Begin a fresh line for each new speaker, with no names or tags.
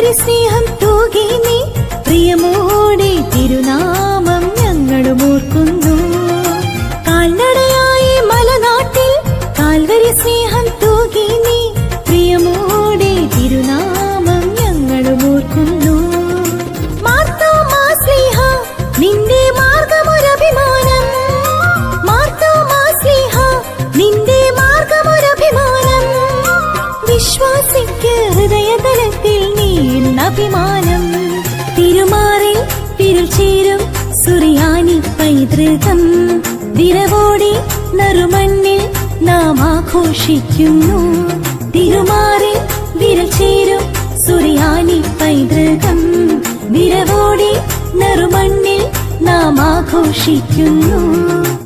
ഒരു തൂകി നീ. പ്രിയമോടെ തിരുനാമം ഞങ്ങളും ഓർക്കുന്നു. കാൽനടയായി മലനാട്ടിൽ കാൽവരി സ്നേഹം തൂകി നീ. പ്രിയമോടെ തിരുനാമം ഞങ്ങളും ഓർക്കുന്നു. നിന്റെ മാർഗമൊരഭിമാനം. ഹൃദയതലത്തിൽ വിരൽ ചേരും സുറിയാനി പൈതൃകം. വിരവോടി നറുമണ്ണിൽ നാം ആഘോഷിക്കുന്നു. തിരുമാറിൽ വിരൽ ചേരും സുറിയാനി പൈതൃകം. വിരവോടി നറുമണ്ണിൽ നാം ആഘോഷിക്കുന്നു.